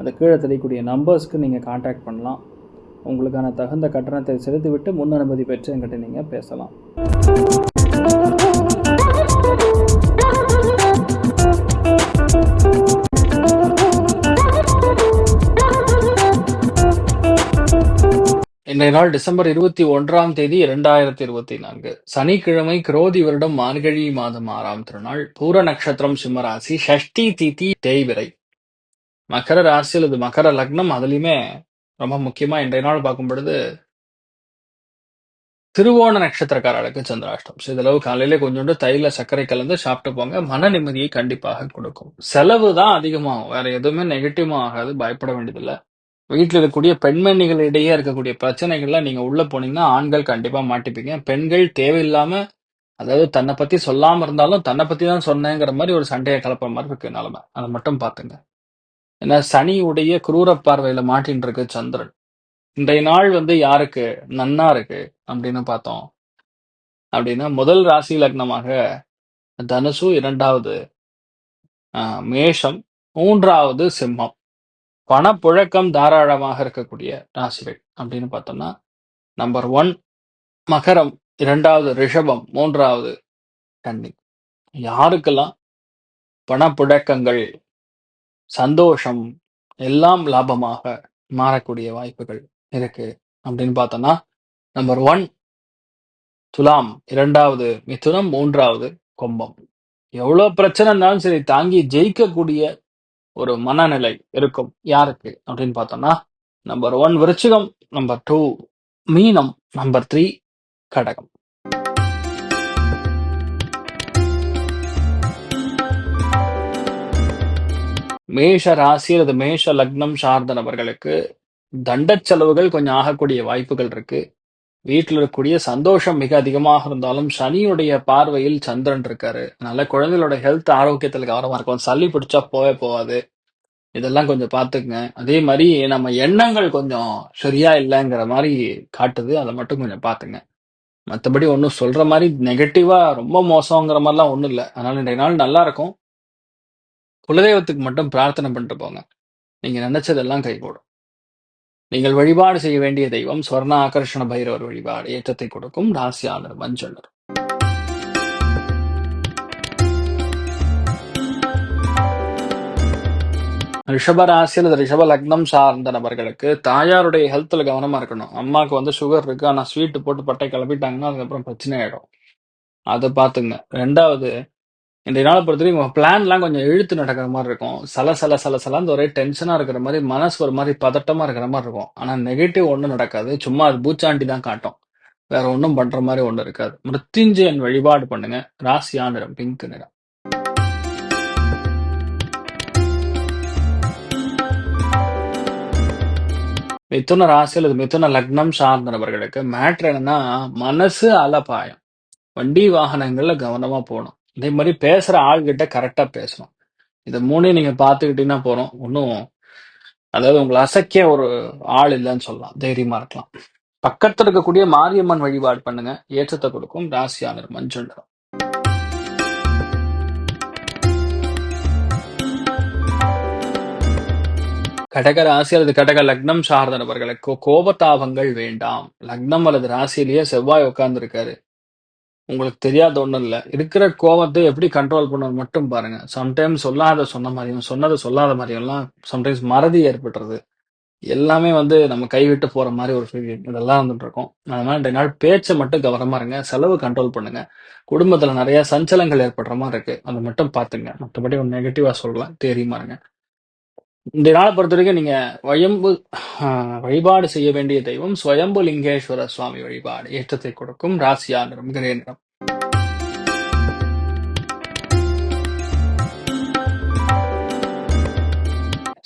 அந்த கீழே தெரியக்கூடிய நம்பர்ஸ்க்கு நீங்கள் காண்டாக்ட் பண்ணலாம். உங்களுக்கான தகுந்த கட்டணத்தை செலுத்திவிட்டு முன் அனுமதி பெற்று என்கிட்ட நீங்கள் பேசலாம். இன்றைய நாள் டிசம்பர் இருபத்தி ஒன்றாம் தேதி இரண்டாயிரத்தி இருபத்தி நான்கு. சனிக்கிழமை குரோதி வருடம் மார்கழி மாதம் ஆறாம் திருநாள். பூர நட்சத்திரம் சிம்மராசி ஷஷ்டி திதி தேய்விரை மகர ராசி அல்லது மகர லக்னம் அதுலயுமே ரொம்ப முக்கியமா இன்றைய நாள் பார்க்கும் பொழுது திருவோண நட்சத்திரக்காரர்களுக்கு சந்திராஷ்டம். ஸோ இதளவு காலையில கொஞ்சோண்டு தையில சர்க்கரை கலந்து சாப்பிட்டு போங்க. மன நிம்மதியை கண்டிப்பாக கொடுக்கும். செலவு தான் அதிகமாகும். வேற எதுவுமே நெகட்டிவா ஆகாது. பயப்பட வேண்டியதில்லை. வீட்டில் இருக்கக்கூடிய பெண்மணிகளிடையே இருக்கக்கூடிய பிரச்சனைகள்லாம் நீங்க உள்ள போனீங்கன்னா ஆண்கள் கண்டிப்பா மாட்டிப்பீங்க. பெண்கள் தேவையில்லாம அதாவது தன்னை பத்தி சொல்லாம இருந்தாலும் தன்னை பத்தி தான் சொன்னேங்கிற மாதிரி ஒரு சண்டையை கலப்புற மாதிரி இருக்கு நிலைமை. அதை மட்டும் பாத்துங்க ஏன்னா சனியுடைய குரூர பார்வையில மாட்டின்னு இருக்கு சந்திரன். இன்றைய நாள் வந்து யாருக்கு? நன்னா இருக்கு அப்படின்னு பார்த்தோம். அப்படின்னா முதல் ராசி லக்னமாக தனுசு இரண்டாவது ஆஹ், மேஷம் மூன்றாவது சிம்மம். பணப்புழக்கம் தாராளமாக இருக்கக்கூடிய ராசிகள் அப்படின்னு பார்த்தோம்னா நம்பர் ஒன் மகரம் இரண்டாவது ரிஷபம் மூன்றாவது கன்னி. யாருக்கெல்லாம் பணப்புழக்கங்கள் சந்தோஷம் எல்லாம் லாபமாக மாறக்கூடிய வாய்ப்புகள் இருக்கு. அப்படின்னு பார்த்தோம்னா நம்பர் ஒன் துலாம் இரண்டாவது மிதுனம் மூன்றாவது கும்பம். எவ்வளோ பிரச்சனை இருந்தாலும் சரி தாங்கி ஜெயிக்கக்கூடிய ஒரு மனநிலை இருக்கும். யாருக்கு? அப்படின்னு பார்த்தோம்னா நம்பர் ஒன் விருச்சிகம் நம்பர் டூ மீனம் நம்பர் த்ரீ கடகம். மேஷ ராசி அல்லது மேஷ லக்னம் சார்ந்த நபர்களுக்கு தண்ட செலவுகள் கொஞ்சம் ஆகக்கூடிய வாய்ப்புகள் இருக்கு. வீட்டில் இருக்கக்கூடிய சந்தோஷம் மிக அதிகமாக இருந்தாலும் சனியுடைய பார்வையில் சந்திரன் இருக்காரு. அதனால குழந்தைகளோட ஹெல்த் ஆரோக்கியத்தில் கவனமா இருக்கும் சளி பிடிச்சா போவே போகாது. இதெல்லாம் கொஞ்சம் பார்த்துக்குங்க. அதே மாதிரி நம்ம எண்ணங்கள் கொஞ்சம் சரியா இல்லைங்கிற மாதிரி காட்டுது. அதை மட்டும் கொஞ்சம் பார்த்துங்க. மற்றபடி ஒன்றும் சொல்ற மாதிரி நெகட்டிவா ரொம்ப மோசங்கிற மாதிரிலாம் ஒன்றும் இல்லை. அதனால இன்றைய நாள் நல்லா இருக்கும். குலதெய்வத்துக்கு மட்டும் பிரார்த்தனை பண்ணிட்டு போங்க. நீங்க நினைச்சதெல்லாம் கைகூடும். நீங்கள் வழிபாடு செய்ய வேண்டிய தெய்வம் ஸ்வர்ண ஆகர்ஷண பைரவர் வழிபாடு ஏற்றத்தை கொடுக்கும் ராசியாளர் மஞ்சள் ரிஷப ராசி அல்லது ரிஷப லக்னம் சார்ந்த நபர்களுக்கு தாயாருடைய ஹெல்த்ல கவனமா இருக்கணும். அம்மாவுக்கு வந்து சுகர் இருக்கு ஆனா ஸ்வீட் போட்டு பட்டை கிளப்பிட்டாங்கன்னா அதுக்கப்புறம் பிரச்சனை ஆயிடும். அதை பார்த்துங்க. ரெண்டாவது இந்த நாளை பொறுத்தவரைக்கும் உங்க பிளான்லாம் கொஞ்சம் இழுத்து நடக்கிற மாதிரி இருக்கும். சல சல சல சலந்து ஒரே டென்ஷனா இருக்கிற மாதிரி மனசு ஒரு மாதிரி பதட்டமா இருக்கிற மாதிரி இருக்கும். ஆனா நெகட்டிவ் ஒன்றும் நடக்காது. சும்மா அது பூச்சாண்டி தான் காட்டும். வேற ஒன்றும் பண்ற மாதிரி ஒன்றும் இருக்காது. மிருத்யுஞ்சயன் வழிபாடு பண்ணுங்க. ராசியா நிறம் பிங்க் நிறம். மிதுன ராசி அல்லது மிதுன லக்னம் சார்ந்தவர்களுக்கு மேட்ரு என்னன்னா மனசு அலபாயம். வண்டி வாகனங்கள்ல கவனமா போகணும். அதே மாதிரி பேசுற ஆள்கிட்ட கரெக்டா பேசணும். இதை மூணையும் நீங்க பாத்துக்கிட்டீங்கன்னா போறோம் ஒன்றும் அதாவது உங்களை அசைக்க ஒரு ஆள் இல்லைன்னு சொல்லலாம். தைரியமா இருக்கலாம். பக்கத்துல இருக்கக்கூடிய மாரியம்மன் வழிபாடு பண்ணுங்க. ஏற்றத்தை கொடுக்கும். ராசியாளர் மஞ்சள் நிறம் கடக ராசி அல்லது கடக லக்னம் சார்ந்த நபர்களுக்கு கோபதாபங்கள் வேண்டாம். லக்னம் அல்லது ராசியிலேயே செவ்வாய் உட்கார்ந்து இருக்காரு உங்களுக்கு தெரியாத ஒன்றும் இல்லை. இருக்கிற கோவத்தை எப்படி கண்ட்ரோல் பண்ணணும் மட்டும் பாருங்க. சம்டைம்ஸ் சொல்லாத சொன்ன மாதிரியும் சொன்னதை சொல்லாத மாதிரியும் எல்லாம் சம்டைம்ஸ் மறதி ஏற்படுறது எல்லாமே வந்து நம்ம கைவிட்டு போற மாதிரி ஒரு ஃபீல் இதெல்லாம் வந்துட்டு இருக்கும். அதனால ரெண்டு நாள் பேச்சை மட்டும் கவனமா இருங்க. செலவு கண்ட்ரோல் பண்ணுங்க. குடும்பத்துல நிறைய சஞ்சலங்கள் ஏற்படுற மாதிரி இருக்கு. அதை மட்டும் பாத்துங்க மற்றபடி ஒரு நெகட்டிவா சொல்லலாம் தெரியுமா இருங்க. இந்த நாளை பொறுத்த வரைக்கும் நீங்க வயம்பு வழிபாடு செய்ய வேண்டிய தெய்வம் ஸ்வயம்பு லிங்கேஸ்வர சுவாமி வழிபாடு ஏற்றத்தை கொடுக்கும் ராசியா நிறம் கிரே நிறம்.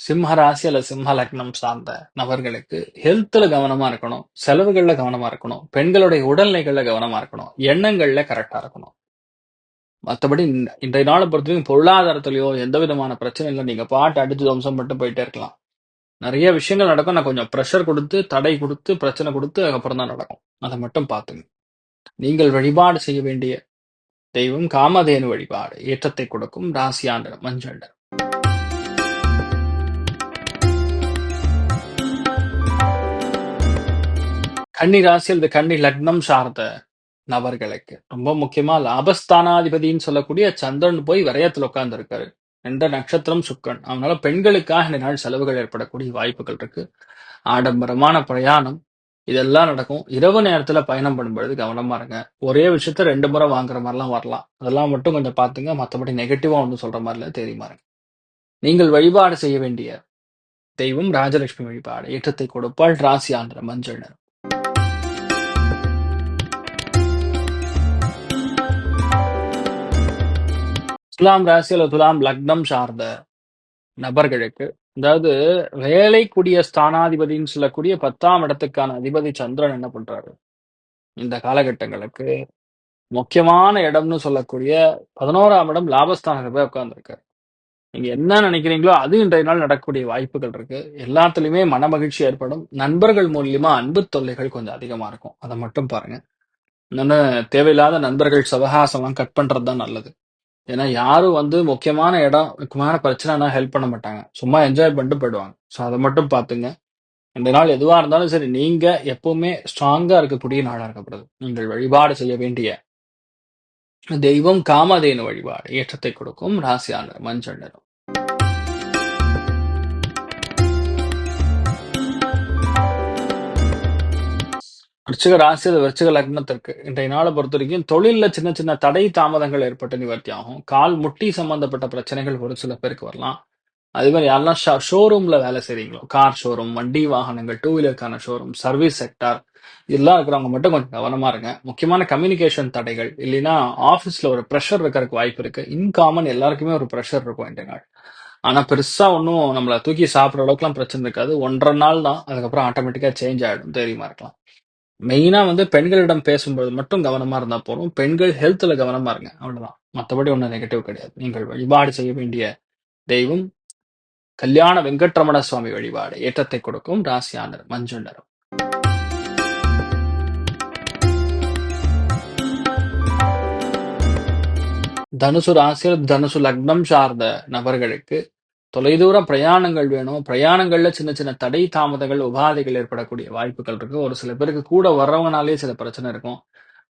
சிம்ம ராசி அல்ல சிம்ம லக்னம் சார்ந்த நபர்களுக்கு ஹெல்த்ல கவனமா இருக்கணும் செலவுகள்ல கவனமா இருக்கணும் பெண்களுடைய உடல்நிலைகள்ல கவனமா இருக்கணும் எண்ணங்கள்ல கரெக்டா இருக்கணும். மற்றபடி இன்றைய நாளை பொறுத்தவரைக்கும் பொருளாதாரத்திலயோ எந்த விதமான பிரச்சனை இல்லை நீங்க பாட்டு அடிச்சு வம்சம் மட்டும் போயிட்டே இருக்கலாம். நிறைய விஷயங்கள் நடக்கும். நான் கொஞ்சம் ப்ரெஷர் கொடுத்து தடை கொடுத்து பிரச்சனை கொடுத்து அதுக்கப்புறம் தான் நடக்கும். அதை மட்டும் பார்த்துங்க. நீங்கள் வழிபாடு செய்ய வேண்டிய தெய்வம் காமதேனு வழிபாடு. ஏற்றத்தை கொடுக்கும் ராசியாண்டர் மஞ்சள் கன்னி ராசி அல்லது கன்னி லக்னம் சார்ந்த நபர்களுக்கு. ரொம்ப முக்கியமா லாபஸ்தானாதிபதினு சொல்லக்கூடிய சந்திரன் போய் விரயத்துல உட்கார்ந்து இருக்காரு என்ற நட்சத்திரம் சுக்கன் அதனால பெண்களுக்காக இந்த நாள் செலவுகள் ஏற்படக்கூடிய வாய்ப்புகள் இருக்கு. ஆடம்பரமான பிரயாணம். இதெல்லாம் நடக்கும். இரவு நேரத்துல பயணம் பண்ணும்பொழுது கவனமா இருங்க. ஒரே விஷயத்த ரெண்டு முறை வாங்குற மாதிரிலாம் வரலாம். அதெல்லாம் மட்டும் கொஞ்சம் பாத்துங்க மற்றபடி நெகட்டிவா ஒன்றும் சொல்ற மாதிரில தெரியுமா இருங்க. நீங்கள் வழிபாடு செய்ய வேண்டிய தெய்வம் ராஜலட்சுமி வழிபாடு. ஏற்றத்தை கொடுப்பாள் ராசி ஆந்திர மஞ்சள் நிறம். துலாம் ராசி அல்லது துலாம் லக்னம் சார்ந்த நபர்களுக்கு அதாவது வேலைக்குடிய ஸ்தானாதிபதின்னு சொல்லக்கூடிய பத்தாம் இடத்துக்கான அதிபதி சந்திரன் என்ன பண்றாரு? இந்த காலகட்டங்களுக்கு முக்கியமான இடம்னு சொல்லக்கூடிய பதினோராம் இடம் லாபஸ்தானத்துல போய் உட்கார்ந்துருக்காரு. நீங்க என்ன நினைக்கிறீங்களோ அது இன்றைய நாள் நடக்கக்கூடிய வாய்ப்புகள் இருக்கு. எல்லாத்துலயுமே மன மகிழ்ச்சி ஏற்படும். நண்பர்கள் மூலியமா அன்பு தொல்லைகள் கொஞ்சம் அதிகமா இருக்கும். அதை மட்டும் பாருங்க. இன்னொன்னு தேவையில்லாத நண்பர்கள் சவகாசம்லாம் கட் பண்றது தான் நல்லது. ஏன்னா யாரும் வந்து முக்கியமான இடம் முக்கியமான பிரச்சனைனா ஹெல்ப் பண்ண மாட்டாங்க. சும்மா என்ஜாய் பண்ணிட்டு போயிடுவாங்க. ஸோ அதை மட்டும் பார்த்துங்க. இந்த நாள் எதுவாக இருந்தாலும் சரி நீங்கள் எப்பவுமே ஸ்ட்ராங்காக இருக்கக்கூடிய நாடாக இருக்கப்படுது நீங்கள் வழிபாடு செய்ய வேண்டிய தெய்வம் காமதேனு வழிபாடு ஏற்றத்தை கொடுக்கும். ராசியான மஞ்சள் நிறம். விருச்சிக ராசி அது விருச்சிக லக்னத்திற்கு இன்றைய நாளை பொறுத்த வரைக்கும் தொழிலில் சின்ன சின்ன தடை தாமதங்கள் ஏற்பட்டு நிவர்த்தி ஆகும் கால் முட்டி சம்பந்தப்பட்ட பிரச்சனைகள் ஒரு சில பேருக்கு வரலாம். அதே மாதிரி யாரெல்லாம் ஷோரூமில் வேலை செய்கிறீங்களோ கார் ஷோரூம் வண்டி வாகனங்கள் டூ வீலருக்கான ஷோரூம் சர்வீஸ் செக்டார் இதெல்லாம் இருக்கிறவங்க மட்டும் கொஞ்சம் கவனமாக இருங்க. முக்கியமான கம்யூனிகேஷன் தடைகள் இல்லைன்னா ஆஃபீஸில் ஒரு ப்ரெஷர் இருக்கிறதுக்கு வாய்ப்பு இருக்குது இன்காமன் எல்லாருக்குமே ஒரு ப்ரெஷர் இருக்கும் இந்த நாள். ஆனால் பெருசா ஒன்றும் நம்மளை தூக்கி சாப்பிட்ற அளவுக்குலாம் பிரச்சனை இருக்காது. ஒன்றரை நாள் தான் அதுக்கப்புறம் ஆட்டோமேட்டிக்காக சேஞ்ச் ஆகிடும் தைரியமாக இருக்கலாம். மெயினா வந்து பெண்களிடம் பேசும்போது மட்டும் கவனமா இருந்தா போதும். பெண்கள் ஹெல்த்ல கவனமா இருங்க. அவ்வளவுதான். மற்றபடி ஒன்றும் நெகட்டிவ் கிடையாது. நீங்கள் வழிபாடு செய்ய வேண்டிய தெய்வம் கல்யாண வெங்கட்ரமண சுவாமி வழிபாடு ஏற்றத்தை கொடுக்கும் ராசியானர் மஞ்சள் நிறம். தனுசு ராசியில் தனுசு லக்னம் சார்ந்த நபர்களுக்கு தொலைதூரம் பிரயாணங்கள் வேணும். பிரயாணங்கள்ல சின்ன சின்ன தடை தாமதங்கள் உபாதைகள் ஏற்படக்கூடிய வாய்ப்புகள் இருக்கு. ஒரு சில பேருக்கு கூட வர்றவங்கனாலே சில பிரச்சனை இருக்கும்.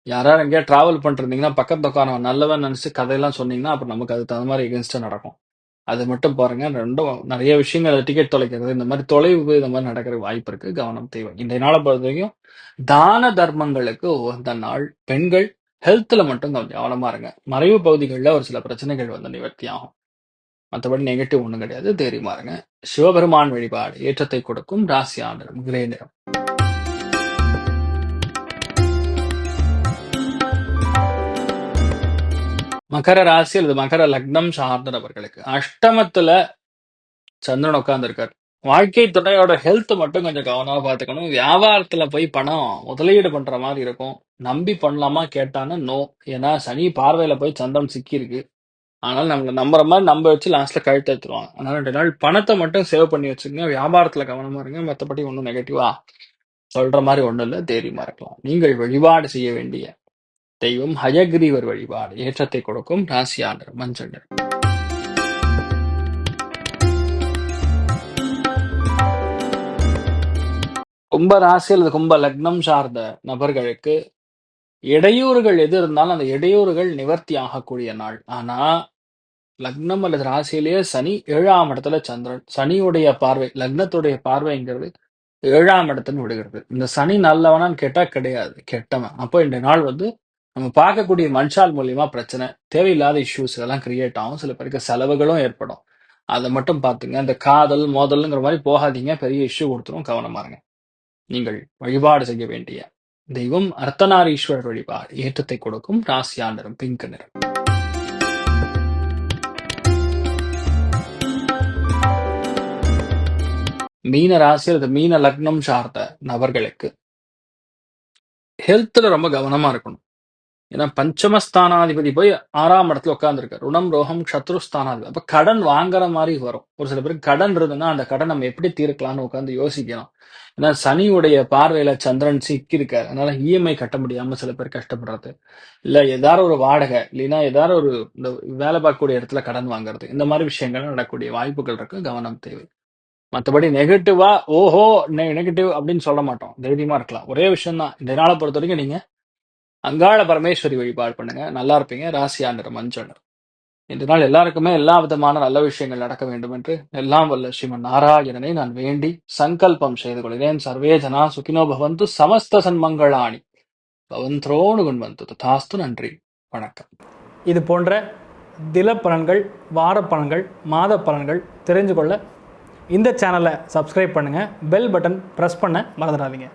யாராவது எங்கேயா டிராவல் பண்ணிருந்தீங்கன்னா பக்கத்து பக்கம் நல்லவன் நினைச்சு கதையெல்லாம் சொன்னீங்கன்னா அப்புறம் நமக்கு அதுக்கு தகுந்த மாதிரி எகென்ஸ்டா நடக்கும். அது மட்டும் பாருங்க. ரெண்டும் நிறைய விஷயங்கள் டிக்கெட் தொலைக்கிறது இந்த மாதிரி தொலைவு இந்த மாதிரி நடக்கிற வாய்ப்பு இருக்கு. கவனம் தேவை. இந்த நாளை பொறுத்த வரைக்கும் தான தர்மங்களுக்கு உகந்த நாள். பெண்கள் ஹெல்த்ல மட்டும் கொஞ்சம் கவனமா இருங்க. மறைவு பகுதிகளில் ஒரு சில பிரச்சனைகள் வந்து நிவர்த்தி ஆகும். மற்றபடி நெகட்டிவ் ஒன்றும் கிடையாது. தேறி மாறுங்க சிவபெருமான் வழிபாடு ஏற்றத்தை கொடுக்கும் ராசி ஆண்டர் கிரே நிறம். மகர ராசி அல்லது மகர லக்னம் சார்ந்த நபர்களுக்கு அஷ்டமத்துல சந்திரன் உட்கார்ந்துருக்காரு. வாழ்க்கை துணையோட ஹெல்த் மட்டும் கொஞ்சம் கவனமா பாத்துக்கணும் வியாபாரத்துல போய் பணம் முதலீடு பண்ற மாதிரி இருக்கும். நம்பி பண்ணலாமா கேட்டான்னு நோ ஏன்னா சனி பார்வையில போய் சந்திரன் சிக்கி இருக்கு ஆனால் நம்மளை நம்புற மாதிரி நம்ப வச்சு லாஸ்ட்ல கழுத்து எடுத்துருவாங்க. அதனால ரெண்டு நாள் பணத்தை மட்டும் சேவ் பண்ணி வச்சுக்கோங்க. வியாபாரத்துல கவனமா இருங்க. மற்றபடி ஒன்றும் நெகட்டிவா சொல்ற மாதிரி ஒண்ணும் இல்லை. தைரியமா இருக்கலாம் நீங்கள் வழிபாடு செய்ய வேண்டிய தெய்வம் ஹயகிரீவர் வழிபாடு. ஏற்றத்தை கொடுக்கும் ராசியாண்டர் மஞ்சள் நிறம். கும்ப ராசி அல்லது கும்ப லக்னம் சார்ந்த நபர்களுக்கு இடையூறுகள் எது இருந்தாலும் அந்த இடையூறுகள் நிவர்த்தி ஆகக்கூடிய நாள். ஆனா லக்னம் அல்லது ராசியிலேயே சனி ஏழாம் இடத்துல சந்திரன். சனியுடைய பார்வை லக்னத்துடைய பார்வைங்கிறது ஏழாம் இடத்துல விடுகிறது. இந்த சனி நல்லவனான்னு கேட்டா கிடையாது கெட்டவன். அப்போ இந்த நாள் வந்து நம்ம பார்க்கக்கூடிய மனுஷால் மூலியமா பிரச்சனை தேவையில்லாத இஷ்யூஸ் இதெல்லாம் கிரியேட் ஆகும். சில பேருக்கு செலவுகளும் ஏற்படும். அதை மட்டும் பார்த்துங்க. இந்த காதல் மோதல்ங்கிற மாதிரி போகாதீங்க. பெரிய இஷ்யூ கொடுத்துரும். கவனமா இருங்க. நீங்கள் வழிபாடு செய்ய வேண்டிய தெய்வம் அர்த்தநாரீஸ்வரர் வழிபாடு. ஏற்றத்தை கொடுக்கும் ராசியா நிறம் பிங்க் நிறம். மீன ராசி அல்லது மீன லக்னம் சார்ந்த நபர்களுக்கு ஹெல்த்ல ரொம்ப கவனமா இருக்கணும். ஏன்னா பஞ்சமஸ்தானாதிபதி போய் ஆறாம் இடத்துல உட்காந்துருக்காரு ருணம் ரோகம் சத்ருஸ்தானாதிபதி அப்ப கடன் வாங்குற மாதிரி வரும். ஒரு சில பேருக்கு கடன் இருந்ததுன்னா அந்த கடன் நம்ம எப்படி தீர்க்கலாம்னு உட்காந்து யோசிக்கணும். ஏன்னா சனியுடைய பார்வையில சந்திரன் சிக்கி இருக்காரு அதனால இஎம்ஐ கட்ட முடியாம சில பேர் கஷ்டப்படுறது. இல்ல ஏதாவது ஒரு வாடகை இல்லைன்னா ஏதாவது ஒரு இந்த வேலை பார்க்கக்கூடிய இடத்துல கடன் வாங்குறது. இந்த மாதிரி விஷயங்கள் நடக்கக்கூடிய வாய்ப்புகள் இருக்கு. கவனம் தேவை. மற்றபடி நெகட்டிவா ஓஹோ நெகட்டிவ் அப்படின்னு சொல்ல மாட்டோம். தைரியமா இருக்கலாம். ஒரே விஷயம் தான் இந்த நாளை பொறுத்த வரைக்கும் நீங்க அங்காள பரமேஸ்வரி வழிபாடு பண்ணுங்க. நல்லா இருப்பீங்க. ராசியா மஞ்சனர் இன்று நாள் எல்லாருக்குமே எல்லா விதமான நல்ல விஷயங்கள் நடக்க வேண்டும் என்று எல்லாம் வல்ல ஸ்ரீமன் நாராயணனை நான் வேண்டி சங்கல்பம் செய்து கொள்கிறேன். சர்வேஜனா சுகினோ பவந்து சமஸ்த சன்மங்களாணி பவந்தோனு குண்வந்து ததாஸ்து நன்றி. வணக்கம். இது போன்ற தில பலன்கள் வார பலன்கள் மாத பலன்கள் தெரிஞ்சு கொள்ள இந்த சேனலை சப்ஸ்கிரைப் பண்ணுங்கள் பெல் பட்டன் ப்ரெஸ் பண்ண மறந்துடாதீங்க.